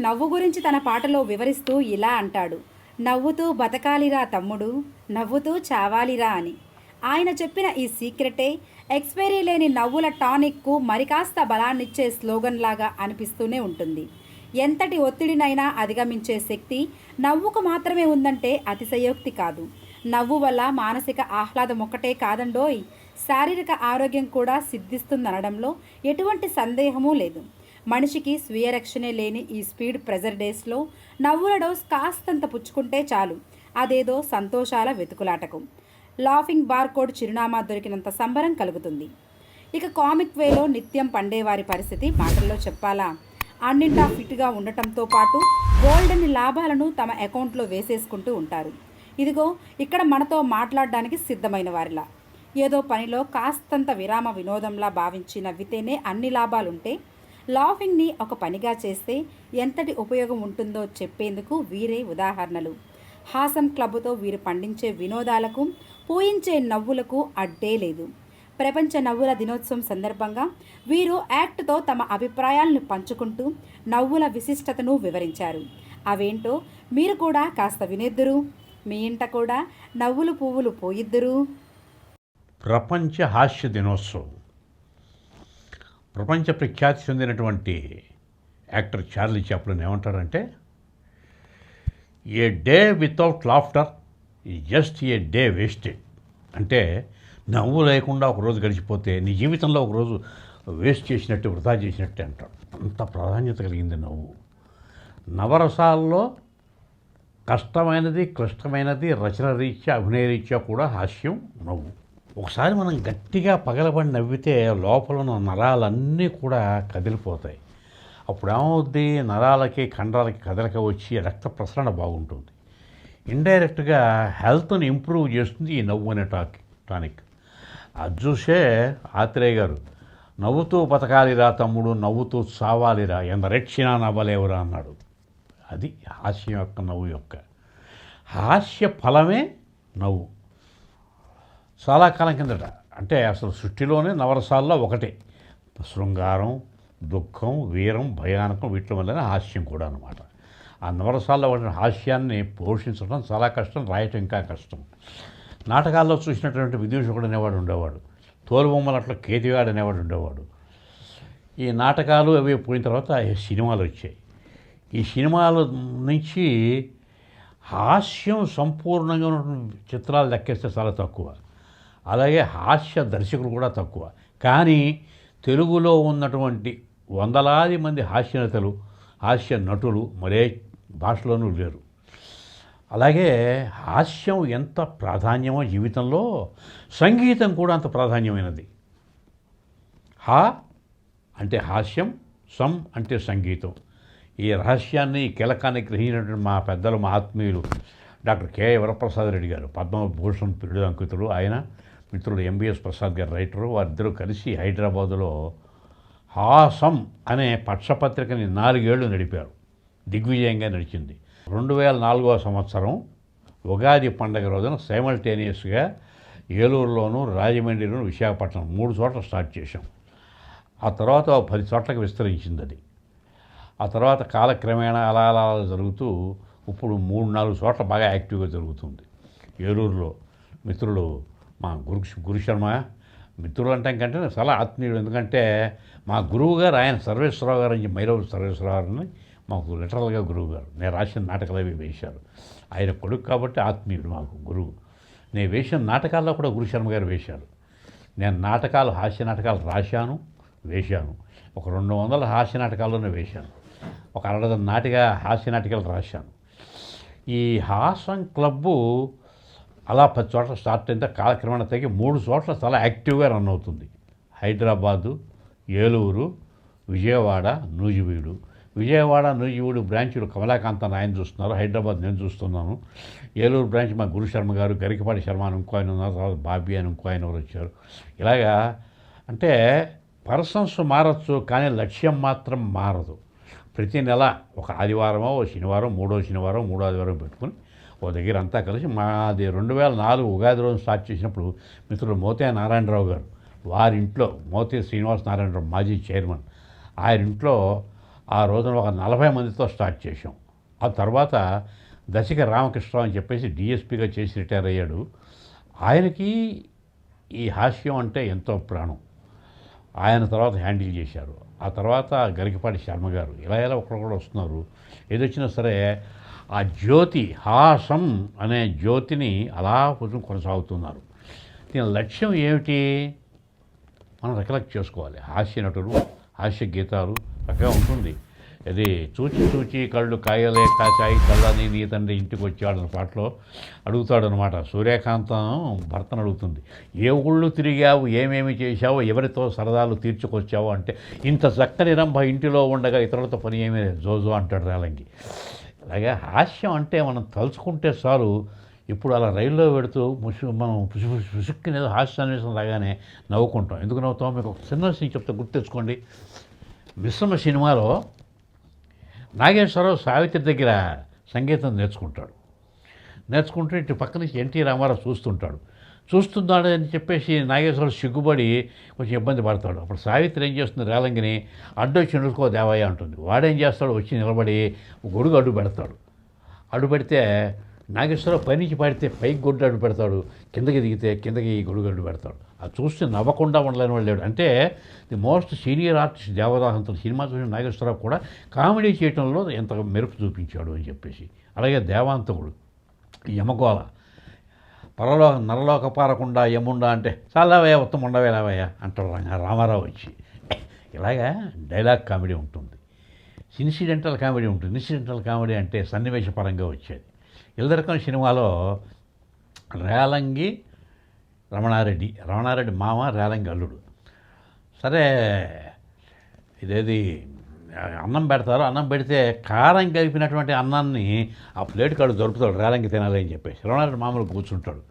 నవ్వు గురించి తన పాటలో వివరిస్తూ ఇలా అంటాడు. నవ్వుతూ బతకాలిరా తమ్ముడు నవ్వుతూ చావాలిరా అని. ఆయన చెప్పిన ఈ సీక్రెటే ఎక్స్పైరీ లేని నవ్వుల టానిక్కు మరికాస్త బలాన్నిచ్చే స్లోగన్ లాగా అనిపిస్తూనే ఉంటుంది. ఎంతటి ఒత్తిడినైనా అధిగమించే శక్తి నవ్వుకు మాత్రమే ఉందంటే అతిశయోక్తి కాదు. నవ్వు వల్ల మానసిక ఆహ్లాదం ఒక్కటే కాదండోయ్. శారీరక ఆరోగ్యం కూడా సిద్ధిస్తుందనడంలో ఎటువంటి సందేహమూ లేదు. మనిషికి స్వీయ రక్షణే లేని ఈ స్పీడ్ ప్రెజర్ డేస్లో నవ్వుల డోస్ కాస్తంత పుచ్చుకుంటే చాలు. అదేదో సంతోషాల వెతుకులాటకు. లాఫింగ్ బార్ కోడ్ చిరునామా దొరికినంత సంబరం కలుగుతుంది. ఇక కామిక్ వేలో నిత్యం పండేవారి పరిస్థితి మాటల్లో చెప్పాలా? అన్నింటా ఫిట్గా ఉండటంతో పాటు గోల్డెన్ లాభాలను తమ అకౌంట్లో వేసేసుకుంటూ ఉంటారు. ఇదిగో ఇక్కడ మనతో మాట్లాడడానికి సిద్ధమైన వారిలా. ఏదో పనిలో కాస్తంత విరామ వినోదంలా భావించి నవ్వితేనే అన్ని లాభాలుంటే లాఫింగ్ని ఒక పనిగా చేస్తే ఎంతటి ఉపయోగం ఉంటుందో చెప్పేందుకు వీరే ఉదాహరణలు. హాసం క్లబ్తో వీరు పండించే వినోదాలకు పూయించే నవ్వులకు అడ్డే లేదు. ప్రపంచ నవ్వుల దినోత్సవం సందర్భంగా వీరు యాక్ట్తో తమ అభిప్రాయాలను పంచుకుంటూ నవ్వుల విశిష్టతను వివరించారు. అవేంటో మీరు కూడా కాస్త వినేద్దురు. మీ ఇంట కూడా నవ్వులు పువ్వులు పోయిద్దురు. ప్రపంచ హాస్య దినోత్సవం. ప్రపంచ ప్రఖ్యాతి చెందినటువంటి యాక్టర్ చార్లీ చాప్లిన్ ఏమంటారంటే a day without laughter is just a day wasted. అంటే నవ్వు లేకుండా ఒకరోజు గడిచిపోతే నీ జీవితంలో ఒకరోజు వేస్ట్ చేసినట్టు వృధా చేసినట్టే అంటాడు. అంత ప్రాధాన్యత కలిగింది నవ్వు. నవరసాల్లో కష్టమైనది క్లిష్టమైనది రచన రీత్యా అభినయ రీత్యా కూడా హాస్యం నవ్వు. ఒకసారి మనం గట్టిగా పగలబడి నవ్వితే లోపల ఉన్న నరాలన్నీ కూడా కదిలిపోతాయి. అప్పుడు ఏమవుద్ది నరాలకి కండరాలకి కదలిక వచ్చి రక్త ప్రసరణ బాగుంటుంది. ఇండైరెక్ట్గా హెల్త్ని ఇంప్రూవ్ చేస్తుంది ఈ నవ్వు అనే టాక్ టానిక్. అది చూసే ఆత్రేయ గారు నవ్వుతూ బతకాలిరా తమ్ముడు నవ్వుతూ చావాలిరా ఎంత రెచ్చినా నవ్వలేవురా అన్నాడు. అది హాస్యం యొక్క నవ్వు యొక్క. హాస్య ఫలమే నవ్వు. చాలా కాలం కిందట. అంటే అసలు సృష్టిలోనే నవరసాల్లో ఒకటే. శృంగారం దుఃఖం వీరం భయానకం వీటి వల్లనే హాస్యం కూడా అనమాట ఆ నవరసాల్లో ఉన్న హాస్యాన్ని పోషించడం చాలా కష్టం రాయటం ఇంకా కష్టం. నాటకాల్లో చూసినటువంటి విదూషకుడు అనేవాడు ఉండేవాడు. తోలుబొమ్మలు అట్లా కేతివాడు అనేవాడు ఉండేవాడు. ఈ నాటకాలు అవి పోయిన తర్వాత సినిమాలు వచ్చాయి. ఈ సినిమాల నుంచి హాస్యం సంపూర్ణంగా ఉన్నటువంటి చిత్రాలు లెక్కేస్తే చాలా తక్కువ. అలాగే హాస్య దర్శకులు కూడా తక్కువ. కానీ తెలుగులో ఉన్నటువంటి వందలాది మంది హాస్యనేతలు హాస్య నటులు మరే భాషలోనూ లేరు. అలాగే హాస్యం ఎంత ప్రాధాన్యమో జీవితంలో సంగీతం కూడా అంత ప్రాధాన్యమైనది. హా అంటే హాస్యం సం అంటే సంగీతం. ఈ రహస్యాన్ని కీలకాన్ని గ్రహించినటువంటి మా పెద్దలు మా ఆత్మీయులు డాక్టర్ కె. వరప్రసాద్ రెడ్డి గారు పద్మభూషణ్ పిరుడు అంకితులు ఆయన మిత్రుడు ఎంబీఎస్ ప్రసాద్ గారు రైటరు వారిద్దరూ కలిసి హైదరాబాదులో హాసం అనే పక్షపత్రికని నాలుగేళ్ళు నడిపారు. దిగ్విజయంగా నడిచింది. రెండు వేల నాలుగవ సంవత్సరం ఉగాది పండగ రోజున సైమల్టేనియస్గా ఏలూరులోను రాజమండ్రిలోను విశాఖపట్నం మూడు చోట్ల స్టార్ట్ చేశాం. ఆ తర్వాత పది చోట్లకు విస్తరించింది అది ఆ తర్వాత కాలక్రమేణా అలా అలా అలా జరుగుతూ ఇప్పుడు మూడు నాలుగు చోట్ల బాగా యాక్టివ్గా జరుగుతుంది. ఏలూరులో మిత్రులు మా గురు గురుశర్మ మిత్రులు అంటాం కంటే చాలా ఆత్మీయుడు. ఎందుకంటే మా గురువు గారు ఆయన సర్వేశ్వరరావు గారు అని మైరవ సర్వేశ్వరరావు గారిని మాకు లిటరల్గా గురువు గారు నేను రాసిన నాటకాలు అవి వేశారు. ఆయన కొడుకు కాబట్టి ఆత్మీయుడు మాకు గురువు. నేను వేసిన నాటకాల్లో కూడా గురుశర్మ గారు వేశారు. నేను నాటకాలు హాస్య నాటకాలు రాశాను వేశాను. ఒక రెండు వందల హాస్య నాటకాల్లోనే వేశాను. ఒక అరడదన నాటిగా హాస్య నాటకాలు రాశాను. ఈ హాసం క్లబ్బు అలా పది చోట్ల స్టార్ట్ అయితే కాలక్రమేణా తగ్గి మూడు చోట్ల చాలా యాక్టివ్గా రన్ అవుతుంది. హైదరాబాదు ఏలూరు విజయవాడ నూజివీడు. విజయవాడ నూజివీడు బ్రాంచ్లు కమలాకాంత ఆయన చూస్తున్నారు. హైదరాబాద్ నేను చూస్తున్నాను. ఏలూరు బ్రాంచ్ మా గురుశర్మ గారు గరికపాటి శర్మ అని ఇంకో ఆయన ఉన్నారు. తర్వాత బాబీ అని ఇంకో ఆయన ఎవరు వచ్చారు. ఇలాగా అంటే పర్సన్స్ మారచ్చు కానీ లక్ష్యం మాత్రం మారదు. ప్రతి నెల ఒక ఆదివారమో ఓ శనివారం మూడో శనివారం మూడో ఆదివారం పెట్టుకుని ఓ దగ్గర అంతా కలిసి మాది రెండు వేల నాలుగు ఉగాది రోజు స్టార్ట్ చేసినప్పుడు మిత్రుడు మోతే నారాయణరావు గారు వారింట్లో మోతే శ్రీనివాస నారాయణరావు మాజీ చైర్మన్ ఆయరింట్లో ఆ రోజున ఒక నలభై మందితో స్టార్ట్ చేసాం ఆ తర్వాత దశక రామకృష్ణరావు అని చెప్పేసి డిఎస్పీగా చేసి రిటైర్ అయ్యాడు. ఆయనకి ఈ హాస్యం అంటే ఎంతో ప్రాణం. ఆయన తర్వాత హ్యాండిల్ చేశారు. ఆ తర్వాత గరికపాటి శర్మ గారు ఇలా ఇలా కూడా వస్తున్నారు. ఏదొచ్చినా సరే ఆ జ్యోతి హాసం అనే జ్యోతిని అలా కొంచెం కొనసాగుతున్నారు. దీని లక్ష్యం ఏమిటి? మనం రికలెక్ట్ చేసుకోవాలి. హాస్య నటులు హాస్య గీతాలు రకంగా ఉంటుంది. అది చూచి చూచి కళ్ళు కాయలే కాచాయి కళ్ళని నీ తండ్రి ఇంటికి వచ్చాడన్న పాటలో అడుగుతాడనమాట సూర్యకాంతం భర్తను అడుగుతుంది. ఏ ఊళ్ళు తిరిగావు? ఏమేమి చేశావు? ఎవరితో సరదాలు తీర్చుకొచ్చావు? అంటే ఇంత చక్కని రంభ ఇంటిలో ఉండగా ఇతరులతో పని ఏమీ లేదు. జోజో అంటాడు రేలంగి. అలాగే హాస్యం అంటే మనం తలుచుకుంటే చాలు. ఇప్పుడు అలా రైల్లో పెడుతూ ముసు మనం పుసి పుసుక్కునేది హాస్యాన్వేషణ రాగానే నవ్వుకుంటాం. ఎందుకు నవ్వుతాం? మీకు ఒక చిన్న సీన్ చెప్తే గుర్తెచ్చుకోండి మిశ్రమ సినిమాలో నాగేశ్వరరావు సావిత్రి దగ్గర సంగీతం నేర్చుకుంటాడు. నేర్చుకుంటూ ఇటు పక్క నుంచి ఎన్టీ రామారావు చూస్తుంటాడు. చూస్తున్నాడు అని చెప్పేసి నాగేశ్వరుడు సిగ్గుపడి కొంచెం ఇబ్బంది పడతాడు. అప్పుడు సావిత్రి ఏం చేస్తుంది? రేలంగిని అడ్డొచ్చి నిలుకో దేవయ్య అంటుంది. వాడేం చేస్తాడు? వచ్చి నిలబడి గొడుగు అడ్డు పెడతాడు. అడ్డు పెడితే నాగేశ్వరరావు పైనుంచి పడితే పైకి గొడ్డు అడ్డు పెడతాడు. కిందకి దిగితే కిందకి గొడుగు అడ్డు పెడతాడు. అది చూస్తే నవ్వకుండా ఉండలేని వాళ్ళు లేడు. అంటే ది మోస్ట్ సీనియర్ ఆర్టిస్ట్ దేవదాహంతో సినిమా చూసిన నాగేశ్వరరావు కూడా కామెడీ చేయటంలో ఎంత మెరుపు చూపించాడు అని చెప్పేసి. అలాగే దేవాంతకుడు యమగోళ. పరలో నరలోక పారకుండా ఏముండా అంటే చాలావయ్యా ఉత్తమ ఉండవేలావయ్యా అంటాడు రంగ రామారావు వచ్చి. ఇలాగా డైలాగ్ కామెడీ ఉంటుంది. ఇన్సిడెంటల్ కామెడీ ఉంటుంది. ఇన్సిడెంటల్ కామెడీ అంటే సన్నివేశపరంగా వచ్చేది. ఇల్దరకం సినిమాలో రేలంగి రమణారెడ్డి రమణారెడ్డి మామ రేలంగి అల్లుడు. సరే ఇదేది అన్నం పెడతారు అన్నం పెడితే కారం కలిపినటువంటి అన్నాన్ని ఆ ప్లేట్ కాడు దొరుకుతాడు రేలంగి తినాలి అని చెప్పేసి. రమణారెడ్డి మామూలు కూర్చుంటాడు.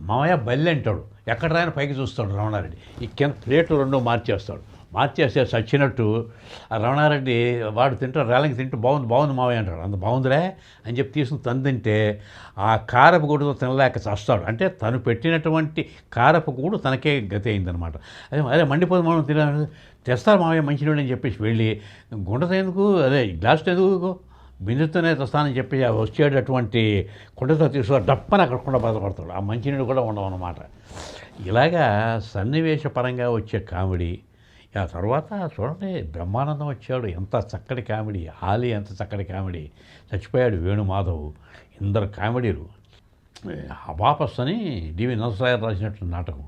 మామయ్య బల్లి అంటాడు ఎక్కడ రాయని పైకి చూస్తాడు రమణారెడ్డి. ఈ కింద ప్లేట్లు రెండు మార్చేస్తాడు. మార్చేస్తే చచ్చినట్టు రమణారెడ్డి వాడు తింటాడు రేలంగి తింటూ బాగుంది బాగుంది మావయ్య అంటాడు. అంత బాగుందిరే అని చెప్పి తీసుకుని తను తింటే ఆ కారపు గూడుతో తినలేక చస్తాడు. అంటే తను పెట్టినటువంటి కారపు గూడు తనకే గతి అయిందనమాట. అదే అదే మండిపోదు మనం తిన తెస్తారు మావయ్య మంచినీళ్ళు అని చెప్పేసి వెళ్ళి గుండతో ఎందుకు అదే గ్లాస్ ఎందుకు బిందుతోనే తెస్తానని చెప్పి వచ్చేటటువంటి కుండతో తీసుకు డప్పని అక్కడ కుండ బాధపడతాడు ఆ మంచినీళ్ళు కూడా ఉండవు అన్నమాట. ఇలాగా సన్నివేశపరంగా వచ్చే కామెడీ ఆ తర్వాత చూడండి బ్రహ్మానందం వచ్చాడు. ఎంత చక్కటి కామెడీ ఆలి ఎంత చక్కటి కామెడీ. చచ్చిపోయాడు వేణుమాధవ్. ఇందరు కామెడీలు. అబాపస్ అని డివి నరసరాయర్ రాసినట్టు నాటకం.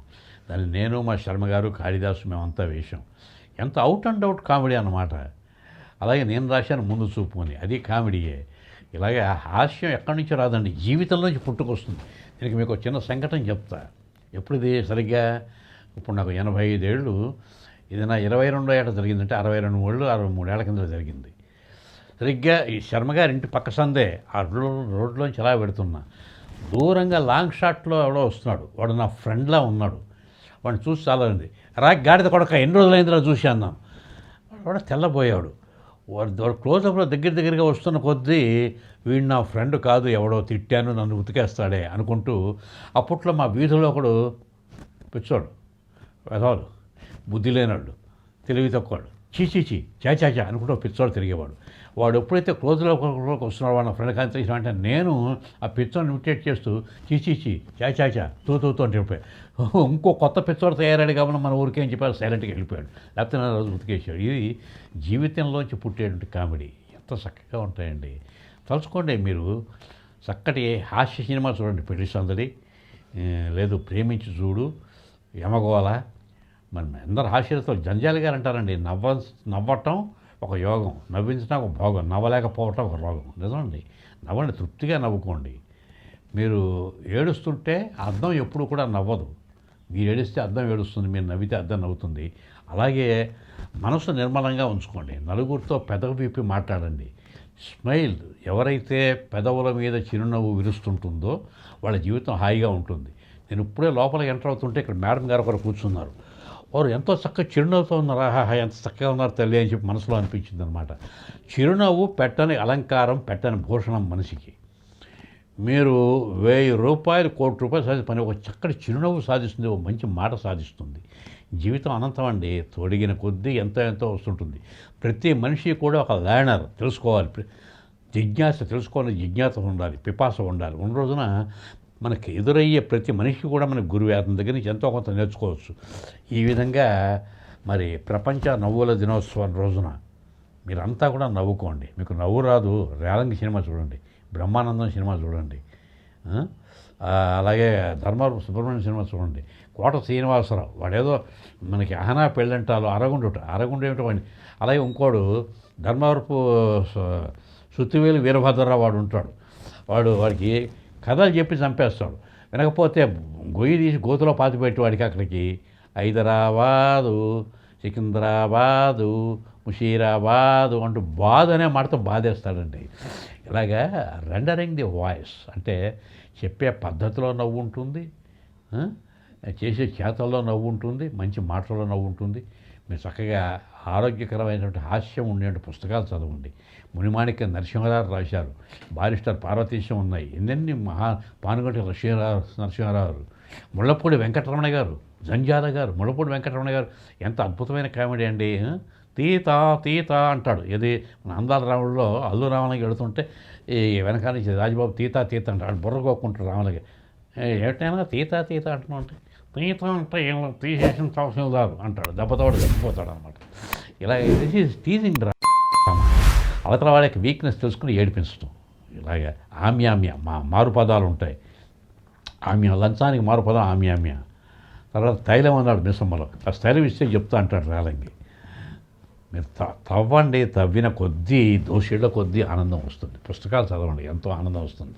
దాన్ని నేను మా శర్మ గారు కాళిదాసు మేమంతా వేశాం. ఎంత అవుట్ అండ్ అవుట్ కామెడీ అన్నమాట. అలాగే నేను రాశాను ముందు చూపు అని. అది కామెడీయే. ఇలాగే హాస్యం ఎక్కడి నుంచి రాదండి? జీవితంలోంచి పుట్టుకొస్తుంది. దీనికి మీకు చిన్న సంఘటన చెప్తా. ఎప్పుడు ఇది సరిగ్గా? ఇప్పుడు నాకు ఎనభై ఐదేళ్ళు. ఇది నా ఇరవై రెండో ఏట జరిగిందంటే అరవై రెండు ఏళ్ళు అరవై మూడేళ్ళ కింద జరిగింది. సరిగ్గా ఈ శర్మగారి ఇంటి పక్క సందే ఆ రోడ్లోంచి ఎలా పెడుతున్నా దూరంగా లాంగ్ షాట్లో ఎవడో వస్తున్నాడు. వాడు నా ఫ్రెండ్లా ఉన్నాడు. వాడిని చూసి చాలా ఉంది రా గాడిద కొడక ఎన్ని రోజులైందిరా చూసి అన్నాం. వాడు తెల్లబోయాడు వాడు వాడు క్లోజప్లో దగ్గర దగ్గరగా వస్తున్న కొద్దీ వీడు నా ఫ్రెండ్ కాదు ఎవడో తిట్టాను నన్ను ఉతికేస్తాడే అనుకుంటూ అప్పట్లో మా వీధిలో ఒకడు పిచ్చోడు వెదవాడు బుద్ధి లేనాడు తెలివి తక్కువాడు చీ చీ అనుకుంటూ పిచ్చోడు తిరిగేవాడు. వాడు ఎప్పుడైతే క్లోజ్లో వస్తున్నాడు వాడు నా ఫ్రెండ్ కానీ తెలిసిన అంటే నేను ఆ పిచ్చోడిని ఇమిటేట్ చేస్తూ చీ చీ తూ తూ తూ అని చెప్పాడు ఇంకో కొత్త పిచ్చోడు తయారాడు కాబట్టి మన ఊరికే అని చెప్పారు సైలెంట్గా వెళ్ళిపోయాడు. లేకపోతే నా రోజు ఉతికేసాడు ఇది జీవితంలోంచి పుట్టేటువంటి కామెడీ. ఎంత చక్కగా ఉంటాయండి. తలుచుకోండి మీరు చక్కటి హాస్య సినిమా చూడండి. పెళ్ళి సందడి లేదు ప్రేమించి చూడు యమగోళ మరి అందరు హాస్యలతో జంజాలి గారు అంటారండి నవ్వ నవ్వటం ఒక యోగం నవ్వించడం ఒక భోగం నవ్వలేకపోవటం ఒక రోగం. నిజమండి. నవ్వండి తృప్తిగా నవ్వుకోండి. మీరు ఏడుస్తుంటే అర్థం ఎప్పుడు కూడా నవ్వదు. మీరు ఏడిస్తే అర్థం ఏడుస్తుంది మీరు నవ్వితే అర్థం నవ్వుతుంది. అలాగే మనసు నిర్మలంగా ఉంచుకోండి. నలుగురితో పెదవి విప్పి మాట్లాడండి. స్మైల్ ఎవరైతే పెదవుల మీద చిరునవ్వు విరుస్తుంటుందో వాళ్ళ జీవితం హాయిగా ఉంటుంది. నేను ఇప్పుడే లోపలికి ఎంటర్ అవుతుంటే ఇక్కడ మేడం గారు ఒకరు కూర్చున్నారు. వారు ఎంతో చక్కగా చిరునవ్వుతో ఉన్నారు. ఆహాహా ఎంత చక్కగా ఉన్నారు తల్లి అని చెప్పి మనసులో అనిపించింది అనమాట చిరునవ్వు పెట్టని అలంకారం పెట్టని భూషణం మనిషికి. మీరు వెయ్యి రూపాయలు కోటి రూపాయలు సాధి పని ఒక చక్కటి చిరునవ్వు సాధిస్తుంది ఒక మంచి మాట సాధిస్తుంది. జీవితం అనంతం అండి. తొడిగిన కొద్దీ ఎంతో ఎంతో వస్తుంటుంది. ప్రతి మనిషి కూడా ఒక లర్నర్ తెలుసుకోవాలి. జిజ్ఞాస తెలుసుకోవాలని జిజ్ఞాస ఉండాలి పిపాస ఉండాలి. ఉన్న రోజున మనకి ఎదురయ్యే ప్రతి మనిషి కూడా మనకు గురువే అతని దగ్గర నుంచి ఎంతో కొంత నేర్చుకోవచ్చు. ఈ విధంగా మరి ప్రపంచ నవ్వుల దినోత్సవం రోజున మీరంతా కూడా నవ్వుకోండి. మీకు నవ్వు రాదు. రేలంగి సినిమా చూడండి. బ్రహ్మానందం సినిమా చూడండి. అలాగే ధర్మవరం సుబ్రహ్మణ్యం సినిమా చూడండి. కోట శ్రీనివాసరావు వాడేదో మనకి అహనా పెళ్ళంటాలు అరగుండుట. అరగుండు ఏమిటో వాడిని. అలాగే ఇంకోడు ధర్మవరపు సుత్తివేలు వీరభద్రరావు వాడు ఉంటాడు. వాడు వాడికి కథలు చెప్పి చంపేస్తాడు. వినకపోతే గొయ్యి తీసి గోతులో పాతి పెట్టేవాడికి అక్కడికి. హైదరాబాదు సికింద్రాబాదు ముషీరాబాదు అంటూ బాధ అనే మాటతో బాధేస్తాడండి. ఇలాగా రెండరింగ్ ది వాయిస్ అంటే చెప్పే పద్ధతిలో నవ్వు ఉంటుంది చేసే చేతల్లో నవ్వు ఉంటుంది మంచి మాటల్లో నవ్వు ఉంటుంది. మీరు చక్కగా ఆరోగ్యకరమైనటువంటి హాస్యం ఉండేటువంటి పుస్తకాలు చదవండి. మునిమాణిక్య నరసింహరావు రాశారు. బారిస్టర్ పార్వతీశం ఉన్నాయి. ఎన్నెన్ని మహా పానుగంటి నరసింహరావు నరసింహారావు. ముళ్ళపూడి వెంకటరమణ గారు జంజాల గారు ముళ్ళపూడి వెంకటరమణ గారు ఎంత అద్భుతమైన కామెడీ అండి. తీత తీత అంటాడు. ఇది మన అందాల రాముడిలో అల్లు రామలకి వెళుతుంటే ఈ వెనకాల నుంచి రాజబాబు తీత తీత అంటాడు. బుర్ర కోక్కుంటాడు రామలకి ఏటైనా తీత తీత అంటున్నా అంటే? తీతం అంటే ఏం తీసేసిన తహసీల్దారు అంటాడు. దెబ్బతోడు చచ్చిపోతాడు అనమాట ఇలా దిస్ ఈజ్ టీజింగ్ డ్రా అవతల వాళ్ళకి వీక్నెస్ తెలుసుకుని ఏడిపించడం ఇలాగే ఆమ్యామ్య మా మారుపదాలు ఉంటాయి. ఆమ్య లంచానికి మారుపదం ఆమ్యామ్య తర్వాత తైలం అన్నాడు మిసమ్మలో ఆ తైలం ఇస్తే చెప్తా అంటాడు రాలంగి. మీరు త తవ్వండి తవ్విన కొద్దీ దోషేళ్ళ కొద్దీ ఆనందం వస్తుంది. పుస్తకాలు చదవండి ఎంతో ఆనందం వస్తుంది.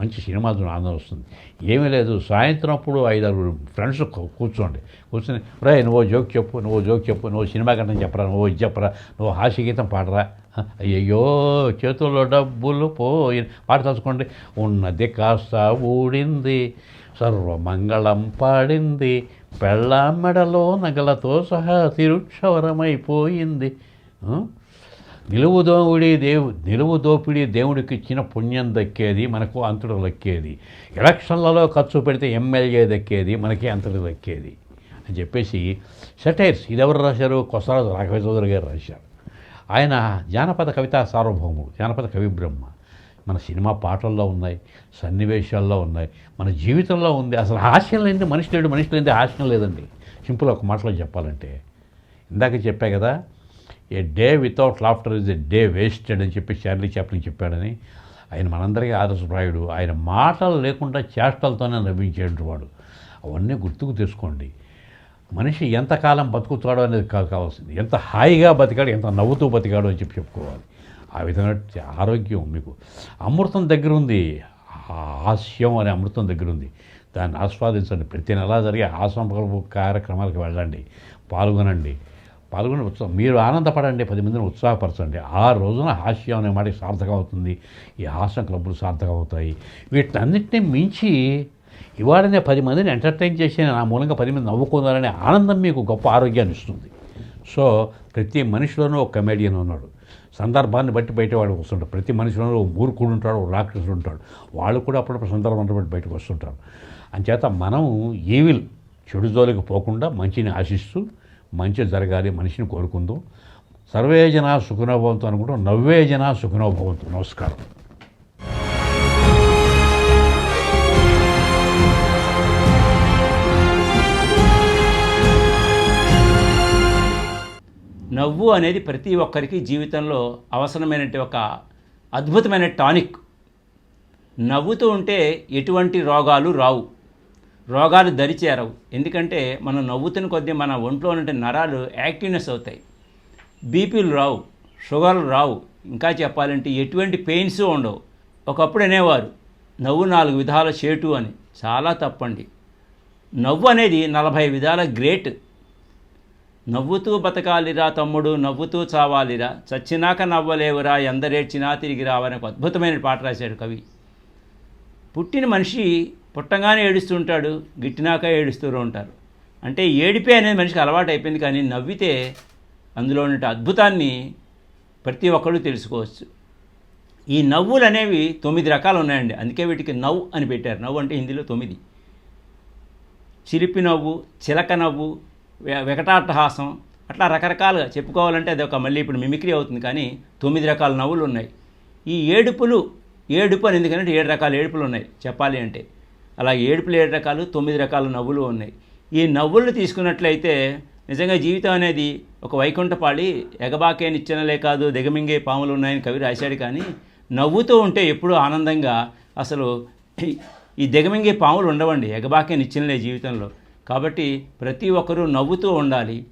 మంచి సినిమా ఆనందం వస్తుంది. ఏమీ లేదు సాయంత్రం అప్పుడు ఐదారు ఫ్రెండ్స్ కూర్చోండి. కూర్చొని రే నువ్వు జోక్ చెప్పు నువ్వు జోక్ చెప్పు నువ్వు సినిమా గంటం చెప్పరా నువ్వు ఇది చెప్పరా నువ్వు హాస్యగీతం పాడరా? అయ్యో అయ్యయ్యో చేతుల్లో డబ్బులు పోయి పాట తలుచుకోండి ఉన్నది కాస్త ఊడింది సర్వమంగళం పాడింది పెళ్ళామెడలో నగలతో సహా తిరుక్షవరమైపోయింది. నిలువు దోముడి దేవు నిలువు దోపిడీ దేవుడికి ఇచ్చిన పుణ్యం దక్కేది మనకు అంతుడు దక్కేది. ఎలక్షన్లలో ఖర్చు పెడితే ఎమ్మెల్యే దక్కేది మనకి అంతుడు దక్కేది అని చెప్పేసి సెటైర్స్ ఇది రాశారు? కొసరాజు రాఘవ చౌదరి గారు రాశారు. ఆయన జానపద కవితా సార్వభౌముడు జానపద కవి బ్రహ్మ మన సినిమా పాటల్లో ఉన్నాయి సన్నివేశాల్లో ఉన్నాయి మన జీవితంలో ఉంది. అసలు హాస్యం లేనిది మనిషి లేడు మనిషి లేనిది హాస్యం లేదండి. సింపుల్ ఒక మాటలో చెప్పాలంటే ఇందాక చెప్పా కదా a day without laughter is a day wasted అని చెప్పి చార్లీ చాప్లిన్ చెప్పాడని. ఆయన మనందరికీ ఆదర్శప్రాయుడు. ఆయన మాటలు లేకుండా చేష్టలతోనే నవ్వించేటువంటి వాడు. అవన్నీ గుర్తుకు తెచ్చుకోండి. మనిషి ఎంతకాలం బతుకుతాడో అనేది కావాల్సింది. ఎంత హాయిగా బతికాడు ఎంత నవ్వుతూ బతికాడు అని చెప్పి చెప్పుకోవాలి. ఆ విధంగా ఆరోగ్యం మీకు. అమృతం దగ్గర ఉంది. హాస్యం అనే అమృతం దగ్గర ఉంది. దాన్ని ఆస్వాదించండి. ప్రతి నెలా జరిగే హాస్యం కార్యక్రమాలకు వెళ్ళండి. పాల్గొనండి. పాల్గొని ఉత్సాహం మీరు ఆనందపడండి. పది మందిని ఉత్సాహపరచండి. ఆ రోజున హాస్యం అనే మాట సార్థకం అవుతుంది. ఈ హాస్యం క్లబ్బులు సార్థకం అవుతాయి. వీటన్నిటిని మించి ఇవాళనే పది మందిని ఎంటర్టైన్ చేసి నా మూలంగా పది మంది నవ్వుకుందారనే ఆనందం మీకు గొప్ప ఆరోగ్యాన్ని ఇస్తుంది. సో ప్రతి మనిషిలోనూ ఒక కమెడియన్ ఉన్నాడు. సందర్భాన్ని బట్టి బయటవాడు వస్తుంటాడు. ప్రతి మనిషిలోనూ ఒక మూర్ఖుడు ఉంటాడు ఒక రాక్షసుడు ఉంటాడు. వాళ్ళు కూడా అప్పుడప్పుడు సందర్భాన్ని బట్టి బయటకు వస్తుంటారు. అంచేత మనం ఈవిల్ చెడు జోలికి పోకుండా మంచిని ఆశిస్తూ మంచి జరగాలి మనిషిని కోరుకుందాం. సర్వే జనా సుఖనోభవంతో అనుకుంటాం. నవ్వే జన సుఖనోభవంతో నమస్కారం. నవ్వు అనేది ప్రతి ఒక్కరికి జీవితంలో అవసరమైనటువంటి ఒక అద్భుతమైన టానిక్. నవ్వుతూ ఉంటే ఎటువంటి రోగాలు రావు. రోగాలు దరిచేరవు ఎందుకంటే మనం నవ్వుతున్న కొద్దీ మన ఒంట్లో ఉన్న నరాలు యాక్టివ్నెస్ అవుతాయి. బీపీలు రావు షుగర్లు రావు. ఇంకా చెప్పాలంటే ఎటువంటి పెయిన్స్ ఉండవు. ఒకప్పుడు అనేవారు నవ్వు నాలుగు విధాల చేటు అని. చాలా తప్పండి. నవ్వు అనేది నలభై విధాల గ్రేట్. నవ్వుతూ బతకాలిరా తమ్ముడు నవ్వుతూ చావాలిరా. చచ్చినాక నవ్వలేవురా ఎందరేడ్చినా తిరిగి రావని ఒక అద్భుతమైన పాట రాశాడు కవి. పుట్టిన మనిషి పుట్టంగానే ఏడుస్తుంటాడు గిట్టినాక ఏడుస్తూ ఉంటారు. అంటే ఏడిపే అనేది మనిషికి అలవాటు అయిపోయింది కానీ నవ్వితే అందులో ఉన్న అద్భుతాన్ని ప్రతి ఒక్కరు తెలుసుకోవచ్చు. ఈ నవ్వులు అనేవి తొమ్మిది రకాలు ఉన్నాయండి. అందుకే వీటికి నవ్వు అని పెట్టారు. నవ్వు అంటే హిందీలో తొమ్మిది. చిలిపి నవ్వు చిలక నవ్వు వికటాట్టహాసం అట్లా రకరకాలుగా చెప్పుకోవాలంటే అది ఒక మళ్ళీ ఇప్పుడు మిమిక్రీ అవుతుంది కానీ తొమ్మిది రకాల నవ్వులు ఉన్నాయి. ఈ ఏడుపులు ఏడుపు అని ఎందుకంటే ఏడు రకాల ఏడుపులు ఉన్నాయి చెప్పాలి అంటే. అలా ఏడుపులు ఏడు రకాలు తొమ్మిది రకాల నవ్వులు ఉన్నాయి. ఈ నవ్వులను తీసుకున్నట్లయితే నిజంగా జీవితం అనేది ఒక వైకుంఠపాళి ఎగబాకే నిచ్చెనలే కాదు దిగమింగే పాములు ఉన్నాయని కవి రాశాడు కానీ నవ్వుతూ ఉంటే ఎప్పుడూ ఆనందంగా అసలు ఈ దిగమింగే పాములు ఉండవండి ఎగబాకే నిచ్చెనలే జీవితంలో. కాబట్టి ప్రతి ఒక్కరూ నవ్వుతూ ఉండాలి.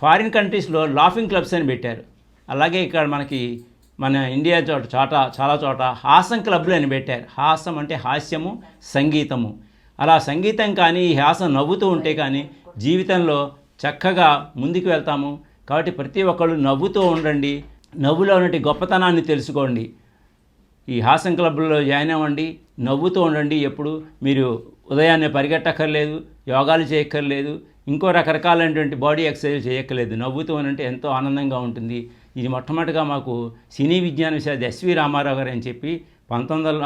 ఫారిన్ కంట్రీస్లో లాఫింగ్ క్లబ్స్ అని పెట్టారు. అలాగే ఇక్కడ మనకి మన ఇండియా చోట చోట చాలా చోట హాసం క్లబ్లు అని పెట్టారు. హాసం అంటే హాస్యము సంగీతము. అలా సంగీతం కానీ ఈ హాసం నవ్వుతూ ఉంటే కానీ జీవితంలో చక్కగా ముందుకు వెళ్తాము. కాబట్టి ప్రతి ఒక్కళ్ళు నవ్వుతూ ఉండండి. నవ్వులో ఉన్నటి గొప్పతనాన్ని తెలుసుకోండి. ఈ హాసం క్లబ్లో జాయిన్ అవ్వండి. నవ్వుతూ ఉండండి. ఎప్పుడు మీరు ఉదయాన్నే పరిగెట్టక్కర్లేదు యోగాలు చేయక్కర్లేదు ఇంకో రకరకాలైనటువంటి బాడీ ఎక్సర్సైజ్ చేయక్కర్లేదు. నవ్వుతూ అంటే ఎంతో ఆనందంగా ఉంటుంది. ఇది మొట్టమొదటిగా మాకు సినీ విజ్ఞాన విశాఖ ఎస్వి రామారావు గారు అని చెప్పి పంతొమ్మిది వందల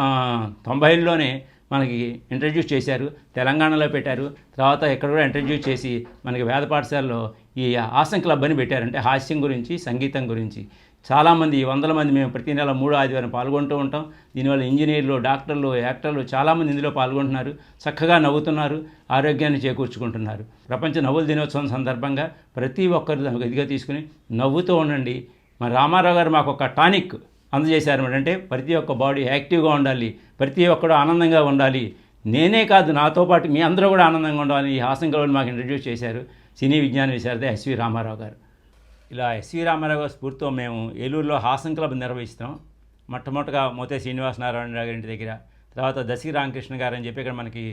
తొంభైలోనే మనకి ఇంట్రడ్యూస్ చేశారు. తెలంగాణలో పెట్టారు. తర్వాత ఇక్కడ కూడా ఇంట్రడ్యూస్ చేసి మనకి వేద పాఠశాలలో ఈ హాస్యం క్లబ్ అని పెట్టారంటే హాస్యం గురించి సంగీతం గురించి. చాలామంది వందల మంది మేము ప్రతి నెల మూడో ఆదివారం పాల్గొంటూ ఉంటాం. దీనివల్ల ఇంజనీర్లు డాక్టర్లు యాక్టర్లు చాలామంది ఇందులో పాల్గొంటున్నారు. చక్కగా నవ్వుతున్నారు ఆరోగ్యాన్ని చేకూర్చుకుంటున్నారు. ప్రపంచ నవ్వుల దినోత్సవం సందర్భంగా ప్రతి ఒక్కరు ఇదిగా తీసుకుని నవ్వుతూ ఉండండి. మరి రామారావు గారు మాకు ఒక టానిక్ అందజేశారు. అంటే ప్రతి ఒక్క బాడీ యాక్టివ్గా ఉండాలి ప్రతి ఒక్కడు ఆనందంగా ఉండాలి. నేనే కాదు నాతో పాటు మీ అందరూ కూడా ఆనందంగా ఉండాలని ఈ హాసం కలవని మాకు ఇంట్రడ్యూస్ చేశారు. సినీ విజ్ఞాన విశారద ఎస్వి రామారావు గారు. ఇలా ఎస్వి రామారావు గారి స్ఫూర్తితో మేము ఏలూరులో హాసం క్లబ్ నిర్వహిస్తాం మొట్టమొదటిగా మోతే శ్రీనివాస నారాయణ గారి ఇంటి దగ్గర తర్వాత దశి రామకృష్ణ గారు అని చెప్పి ఇక్కడ మనకి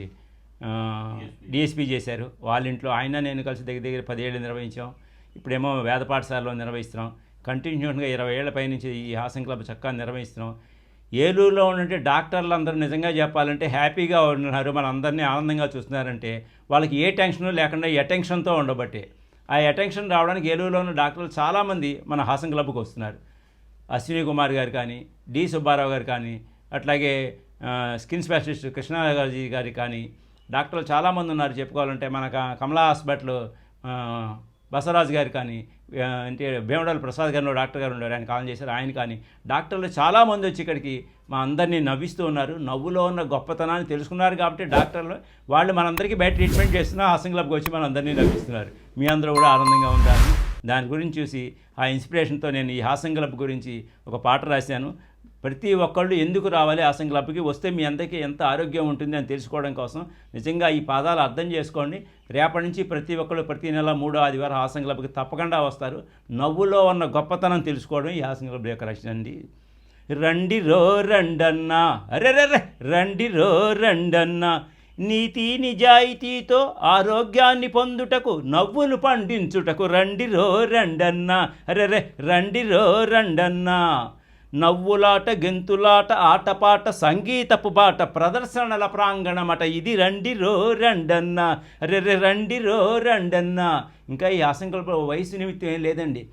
డిఎస్పీ చేశారు. వాళ్ళ ఇంట్లో ఆయన నేను కలిసి దగ్గర దగ్గర పదేళ్ళు నిర్వహించాం. ఇప్పుడేమో వేద పాఠశాలలో నిర్వహిస్తున్నాం. కంటిన్యూషన్గా ఇరవై ఏళ్ళ పైనుంచి ఈ హాసం క్లబ్ చక్కగా నిర్వహిస్తున్నాం. ఏలూరులో ఉన్నట్టు డాక్టర్లు అందరూ నిజంగా చెప్పాలంటే హ్యాపీగా ఉన్నారు. మన అందరినీ ఆనందంగా చూస్తున్నారంటే వాళ్ళకి ఏ టెన్షన్ లేకుండా ఈ అటెన్షన్తో ఉండబట్టే. ఆ అటెన్షన్ రావడానికి ఏలూరులో ఉన్న డాక్టర్లు చాలామంది మన హాసం క్లబ్కి వస్తున్నారు. అశ్విని కుమార్ గారు కానీ డి సుబ్బారావు గారు కానీ అట్లాగే స్కిన్ స్పెషలిస్ట్ కృష్ణాగారి గారి కానీ డాక్టర్లు చాలామంది ఉన్నారు చెప్పుకోవాలంటే మన కమలా హాస్పిటల్ ఆ, బసవరాజు గారు కానీ అంటే భీమడాల ప్రసాద్ గారిలో డాక్టర్ గారు ఉన్నారు. ఆయన కాల్ చేశారు. ఆయన కానీ డాక్టర్లు చాలామంది వచ్చి ఇక్కడికి మా అందరినీ నవ్విస్తూ ఉన్నారు. నవ్వులో ఉన్న గొప్పతనాన్ని తెలుసుకున్నారు కాబట్టి డాక్టర్లు వాళ్ళు మనందరికీ బయట ట్రీట్మెంట్ చేస్తున్నా హాసం క్లబ్కి వచ్చి మనందరినీ నవ్విస్తున్నారు. మీ అందరూ కూడా ఆనందంగా ఉంటారు. దాని గురించి చూసి ఆ ఇన్స్పిరేషన్తో నేను ఈ హాసం క్లబ్ గురించి ఒక పాట రాశాను. ప్రతి ఒక్కళ్ళు ఎందుకు రావాలి హాసం క్లబ్కి? వస్తే మీ అందరికీ ఎంత ఆరోగ్యం ఉంటుంది అని తెలుసుకోవడం కోసం నిజంగా ఈ పాదాలు అర్థం చేసుకోండి. రేపటి నుంచి ప్రతి ఒక్కళ్ళు ప్రతి నెల మూడో ఆదివారం ఆసం క్లబ్కి తప్పకుండా వస్తారు. నవ్వులో ఉన్న గొప్పతనం తెలుసుకోవడం ఈ హాసం క్లబ్ యొక్క రచన అండి. రండి రో రండన్నా. అరే రండి రో రండన్నా. నీతి నిజాయితీతో ఆరోగ్యాన్ని పొందుటకు నవ్వును పండించుటకు రండిరో రండన్నా. అరే రండిరో రండన్నా. నవ్వులాట గెంతులాట ఆటపాట సంగీతపు బాట ప్రదర్శనల ప్రాంగణమట ఇది రండిరో రండన్నా. అరే రండిరో రండన్నా. ఇంకా ఈ ఆసంకల్ప వయసు నిమిత్తం ఏం లేదండి.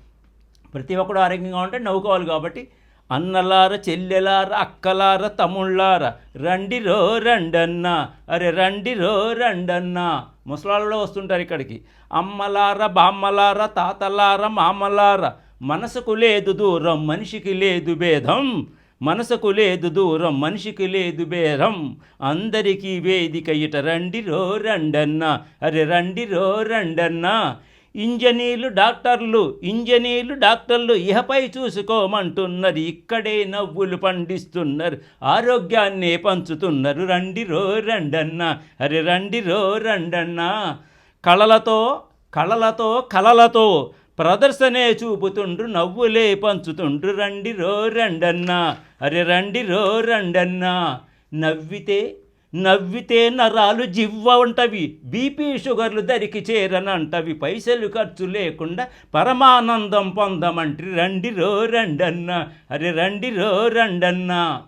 ప్రతి ఒక్కడు ఆరోగ్యంగా ఉంటే నవ్వుకోవాలి కాబట్టి అన్నలార చెల్లెలార అక్కలార తమ్ముళ్ళార. రండి రో రండన్న. అరే రండి రో రండన్న. ముసలాళ్ళలో వస్తుంటారు ఇక్కడికి. అమ్మలార బామ్మలార తాతలార మామలార. మనసుకు లేదు దూరం మనిషికి లేదు భేదం. మనసుకు లేదు దూరం మనిషికి లేదు బేరం అందరికీ వేదిక ఇట రండి రో రండన్న. అరే రండి రో రండన్న. ఇంజనీర్లు డాక్టర్లు ఇంజనీర్లు డాక్టర్లు ఇహపై చూసుకోమంటున్నారు. ఇక్కడే నవ్వులు పండిస్తున్నారు. ఆరోగ్యాన్ని పంచుతున్నారు. రండి రో రండన్న. అరే రండి రో రండన్న. కళలతో కళలతో కళలతో ప్రదర్శనే చూపుతుండ్రు. నవ్వులే పంచుతుండ్రు. రండి రో రండన్న. అరే రండి రో రండన్న. నవ్వితే నవ్వితే నరాలు జివ్వ ఉంటవి బీపీ షుగర్లు దరికి చేరనంటవి. పైసలు ఖర్చు లేకుండా పరమానందం పొందమంటి రండి రో రండన్న. అరే రండి రో రండన్న.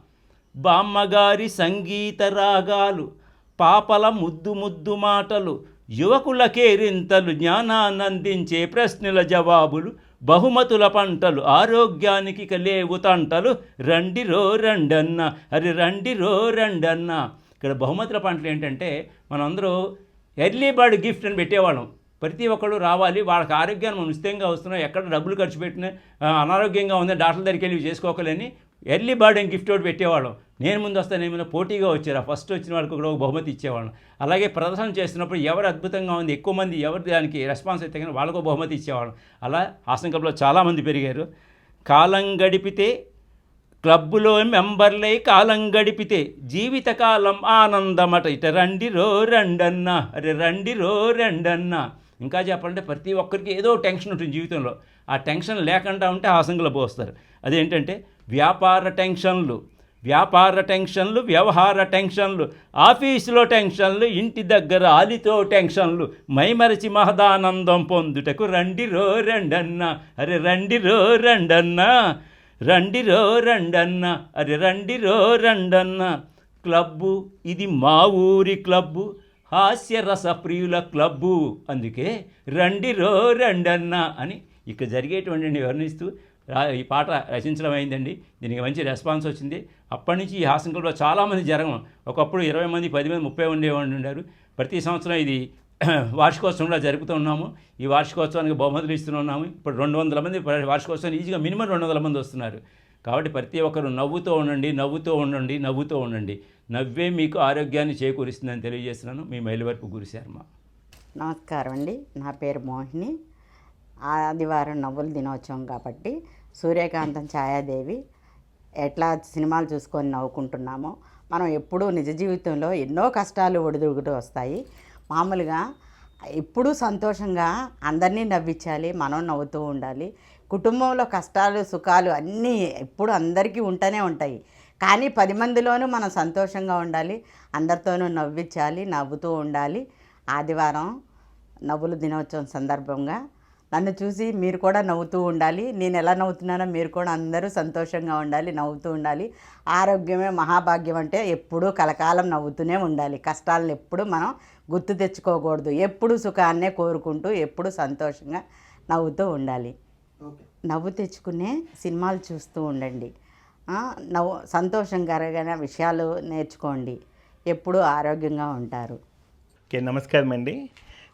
బామ్మగారి సంగీత రాగాలు పాపల ముద్దు ముద్దు మాటలు యువకుల కేరింతలు జ్ఞానానందించే ప్రశ్నల జవాబులు బహుమతుల పంటలు ఆరోగ్యానికి లేవు తంటలు. రండి రో రండన్న. అరే రండి రో రండన్న. ఇక్కడ బహుమతుల పంటలు ఏంటంటే మనందరూ ఎర్లీ బర్డ్ గిఫ్ట్ అని పెట్టేవాళ్ళం. ప్రతి ఒక్కళ్ళు రావాలి వాళ్ళకి ఆరోగ్యాన్ని మనం ఉచితంగా వస్తున్నాం ఎక్కడ డబ్బులు ఖర్చు పెట్టినా అనారోగ్యంగా ఉంది డాక్టర్ దగ్గరికి వెళ్ళి చేసుకోకలేని ఎర్లీ బర్డ్ అని గిఫ్ట్ ఒకటి పెట్టేవాళ్ళం. నేను ముందు వస్తాను ఏమైనా పోటీగా వచ్చారా? ఫస్ట్ వచ్చిన వాళ్ళకి కూడా ఒక బహుమతి ఇచ్చేవాళ్ళం. అలాగే ప్రదర్శన చేస్తున్నప్పుడు ఎవరు అద్భుతంగా ఉంది ఎక్కువ మంది ఎవరు దానికి రెస్పాన్స్ అయితే కానీ వాళ్ళకు బహుమతి ఇచ్చేవాళ్ళం. అలా ఆశంకంలో చాలామంది పెరిగారు. కాలం గడిపితే క్లబ్బులో మెంబర్లై కాలం గడిపితే జీవితకాలం ఆనందమట. ఇట రండి రో రండన్న అరే రండి రో రండన్న. ఇంకా చెప్పాలంటే ప్రతి ఒక్కరికి ఏదో టెన్షన్ ఉంటుంది జీవితంలో. ఆ టెన్షన్ లేకుండా ఉంటే హాసంగులో పోస్తారు. అదేంటంటే వ్యాపార టెన్షన్లు వ్యాపార టెన్షన్లు వ్యవహార టెన్షన్లు ఆఫీసులో టెన్షన్లు ఇంటి దగ్గర ఆలితో టెన్షన్లు మైమరచి మహదానందం పొందుటకు రండి రో రండన్న అరే రండి రో రండన్నా. రండిరో రండన్న అరే రండిరో రండన్న. క్లబ్బు ఇది మా ఊరి క్లబ్బు హాస్యరస ప్రియుల క్లబ్బు. అందుకే రండిరో రండన్న అని ఇక జరిగేటువంటి వర్ణిస్తూ ఈ పాట రచించడం అయిందండి. దీనికి మంచి రెస్పాన్స్ వచ్చింది. అప్పటి నుంచి ఈ హాస్యం క్లబ్లో చాలామంది జరగం. ఒకప్పుడు ఇరవై మంది పది మంది ముప్పై ఉండేవాళ్ళు ఉండారు. ప్రతి సంవత్సరం ఇది వార్షికోత్సవంలో జరుపుతున్నాము ఈ వార్షికోత్సవానికి బహుమతులు ఇస్తున్నాము ఇప్పుడు రెండు వందల మంది వార్షికోత్సవం ఈజీగా మినిమం రెండు వందల మంది వస్తున్నారు. కాబట్టి ప్రతి ఒక్కరు నవ్వుతూ ఉండండి నవ్వుతూ ఉండండి నవ్వుతూ ఉండండి. నవ్వే మీకు ఆరోగ్యాన్ని చేకూరుస్తుందని తెలియజేస్తున్నాను. మీ మైలువరపు గురుశర్మ నమస్కారం అండి. నా పేరు మోహిని. ఆదివారం నవ్వుల దినోత్సవం కాబట్టి సూర్యకాంతం ఛాయాదేవి ఎట్లా సినిమాలు చూసుకొని నవ్వుకుంటున్నామో మనం ఎప్పుడూ నిజ జీవితంలో ఎన్నో కష్టాలు ఒడిదుడుగుతూ వస్తాయి. మామూలుగా ఎప్పుడూ సంతోషంగా అందరినీ నవ్వించాలి మనం నవ్వుతూ ఉండాలి. కుటుంబంలో కష్టాలు సుఖాలు అన్నీ ఎప్పుడు అందరికీ ఉంటూనే ఉంటాయి. కానీ పది మందిలోనూ మనం సంతోషంగా ఉండాలి అందరితోనూ నవ్వించాలి నవ్వుతూ ఉండాలి. ఆదివారం నవ్వుల దినోత్సవం సందర్భంగా నన్ను చూసి మీరు కూడా నవ్వుతూ ఉండాలి. నేను ఎలా నవ్వుతున్నానో మీరు కూడా అందరూ సంతోషంగా ఉండాలి నవ్వుతూ ఉండాలి. ఆరోగ్యమే మహాభాగ్యం అంటే ఎప్పుడూ కలకాలం నవ్వుతూనే ఉండాలి. కష్టాలను ఎప్పుడు మనం గుర్తు తెచ్చుకోకూడదు. ఎప్పుడు సుఖాన్నే కోరుకుంటూ ఎప్పుడు సంతోషంగా నవ్వుతూ ఉండాలి. నవ్వు తెచ్చుకునే సినిమాలు చూస్తూ ఉండండి. ఆ, నవ్వు సంతోషకరమైన విషయాలు నేర్చుకోండి. ఎప్పుడూ ఆరోగ్యంగా ఉంటారు. ఓకే నమస్కారం అండి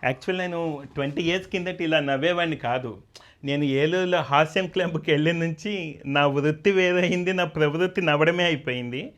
యాక్చువల్ నేను ట్వంటీ ఇయర్స్ కిందట ఇలా నవ్వేవాడిని కాదు. నేను ఏలూరులో హాస్యం క్లబ్కి వెళ్ళిన నుంచి నా వృత్తి వేరైంది నా ప్రవృత్తి నవ్వడమే అయిపోయింది.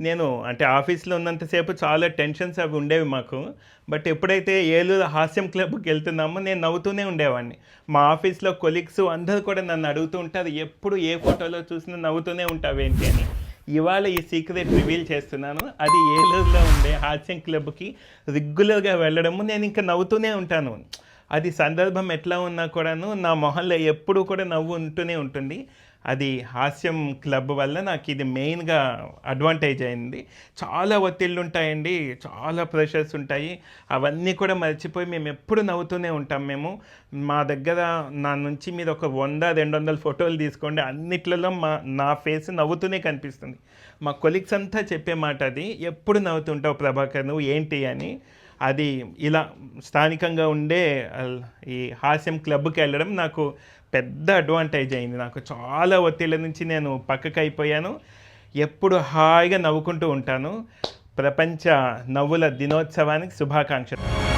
నేను అంటే ఆఫీస్లో ఉన్నంతసేపు చాలా టెన్షన్స్ అవి ఉండేవి మాకు. బట్ ఎప్పుడైతే ఏలూరు హాస్యం క్లబ్కి వెళ్తున్నామో నేను నవ్వుతూనే ఉండేవాడిని. మా ఆఫీస్లో కొలీగ్స్ అందరూ కూడా నన్ను అడుగుతూ ఉంటారు ఎప్పుడు ఏ ఫోటోలో చూసినా నవ్వుతూనే ఉంటావేంటి? అని. ఇవాళ ఈ సీక్రెట్ రివీల్ చేస్తున్నాను. అది ఏలూరులో ఉండే హాస్యం క్లబ్కి రెగ్యులర్గా వెళ్ళడము నేను ఇంకా నవ్వుతూనే ఉంటాను. అది సందర్భం ఎట్లా ఉన్నా కూడాను నా మొహంలో ఎప్పుడూ కూడా నవ్వు ఉంటూనే ఉంటుంది. అది హాస్యం క్లబ్ వల్ల నాకు ఇది మెయిన్గా అడ్వాంటేజ్ అయింది. చాలా ఒత్తిళ్ళు ఉంటాయండి చాలా ప్రెషర్స్ ఉంటాయి. అవన్నీ కూడా మర్చిపోయి మేము ఎప్పుడు నవ్వుతూనే ఉంటాం మేము. మా దగ్గర నా నుంచి మీరు ఒక వంద రెండు వందల ఫోటోలు తీసుకోండి అన్నిట్లలో మా నా ఫేస్ నవ్వుతూనే కనిపిస్తుంది. మా కొలీగ్స్ అంతా చెప్పే మాట అది ఎప్పుడు నవ్వుతుంటావు ప్రభాకర్ నువ్వు ఏంటి అని. అది ఇలా స్థానికంగా ఉండే ఈ హాస్యం క్లబ్కి వెళ్ళడం నాకు పెద్ద అడ్వాంటేజ్ అయింది. నాకు చాలా ఒత్తిళ్ళ నుంచి నేను పక్కకు అయిపోయాను ఎప్పుడు హాయిగా నవ్వుకుంటూ ఉంటాను. ప్రపంచ నవ్వుల దినోత్సవానికి శుభాకాంక్షలు.